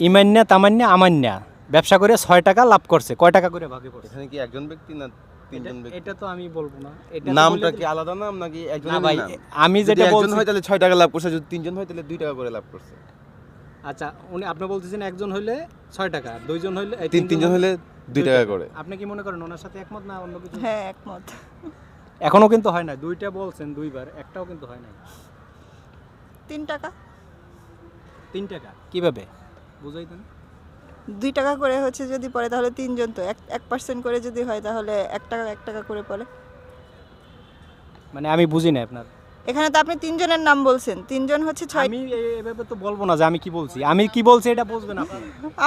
ইমান্যা তামান্যা আমান্যা। ব্যবসা করে ছয় টাকা লাভ করছে। কয় টাকা করে ভাগে পড়ছে? এখানে কি একজন ব্যক্তি না এটা- তো আমি বলব না। এটা নামটা কি আলাদা নাম নাকি একজন ভাই আমি যেটা একজন বলছি হয় তাহলে ছয় টাকা লাভ করছে যদি তিনজন হয় তাহলে দুই টাকা করে লাভ করছে। আচ্ছা উনি আপনি বলতেছেন একজন হইলে টাকা দুইজন হইলে তিন তিনজন হলে দুই টাকা করে। আপনি কি মনে করেন ওনার সাথে একমত না অন্য কিছু? হ্যাঁ একমত। এখনও কিন্তু হয় না দুইটা বলছেন দুইবার একটাও কিন্তু হয় না তিন টাকা। তিন টাকা? কীভাবে? বুঝাই দেন দুই টাকা করে হচ্ছে যদি পড়ে তাহলে তিনজন তো এক এক পার্সেন্ট করে যদি হয় তাহলে এক টাকা এক টাকা করে পড়ে। মানে আমি বুঝি না আপনার। এখানে তো আপনি তিনজনের নাম বলছেন তিনজন হচ্ছে ছয় আমি এভাবে তো বলব না যে আমি কি বলছি। আমি কি বলছি এটা বুঝবেন আপনি।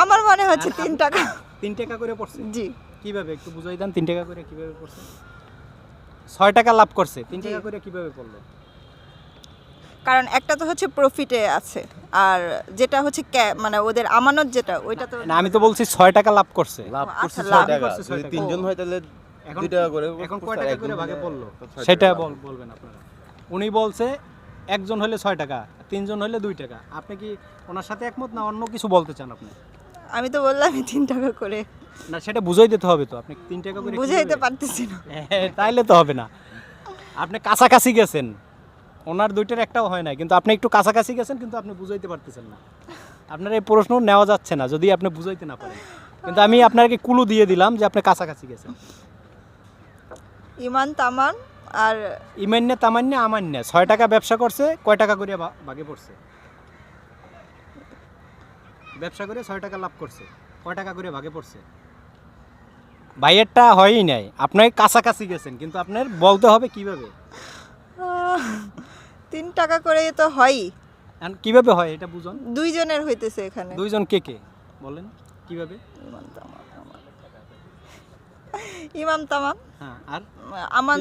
আমার মনে হচ্ছে তিন টাকা। তিন টাকা করে পড়ছে? জি। কীভাবে? একটু বুঝাই দেন তিন টাকা করে কীভাবে পড়ছে? ছয় টাকা লাভ করছে তিন টাকা করে কীভাবে পড়ল? কারণ একটা তো হচ্ছে প্রফিটে আছে আর যেটা হচ্ছে মানে ওদের আমানত যেটা ওইটা তো আমি তো বলছি ছয় টাকা লাভ করছে। লাভ আচ্ছা, করছে ছয় টাকা। যদি তিনজন হয় তাহলে দুই টাকা করে এখন কয় টাকা করে ভাগে পড়ল? সেটা বলবেন আপনারা। উনি বলছে একজন হলে ছয় টাকা তিনজন হলে দুই টাকা। আপনি কি ওনার সাথে একমত না অন্য কিছু বলতে চান আপনি? আমি তো বললামই তিন টাকা করে। না সেটা বুঝাই দিতে হবে তো আপনি তিন টাকা করে বুঝাইতে? পারতেছি না। হ্যাঁ, তাইলে তো হবে না। আপনি কাছাকাছি গেছেন। ওনার দুইটার একটাও হয় না কিন্তু আপনি একটু কাছাকাছি গেছেন কিন্তু আপনি বুঝাইতে পারতেছেন না। আপনার এই প্রশ্ন নেওয়া যাচ্ছে না যদি আপনি বুঝাইতে না পারেন। কিন্তু আমি আপনাকে কুলু দিয়ে দিলাম যে আপনি কাছাকাছি গেছেন। ইমান তামান আর ইমান্যা তামান্যা আমান্যা। ছয় টাকা ব্যবসা করছে কয় টাকা করে ভাগে পড়ছে? ব্যবসা করে ছয় টাকা লাভ করছে কয় টাকা করে ভাগে পড়ছে? ভাইয়েরটা হয়ই নাই। আপনার কাছাকাছি গেছেন কিন্তু আপনার বলতে হবে কীভাবে? তিন টাকা করে তো হয়ই এখন কীভাবে হয় এটা বুঝুন? দুইজনের হইতেছে এখানে। দুইজন কে কে? বলেন কীভাবে? ইমাম তামাম ইমাম তামাম। হ্যাঁ আর? আমান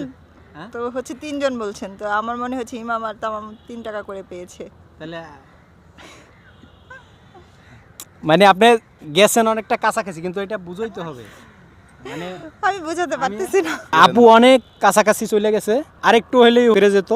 হ্যাঁ? তো হচ্ছে তিনজন বলছেন তো আমার মনে হচ্ছে ইমাম আর তামাম তিন টাকা করে পেয়েছে। তাহলে মানে আপনি গেছেন অনেকটা কাছাকাছি কিন্তু এটা বুঝাইতে হবে। মানে আমি বুঝাতে পারতেছি না। আপু অনেক কাছাকাছি চলে গেছে আরেকটু হলেই ফিরে যেত।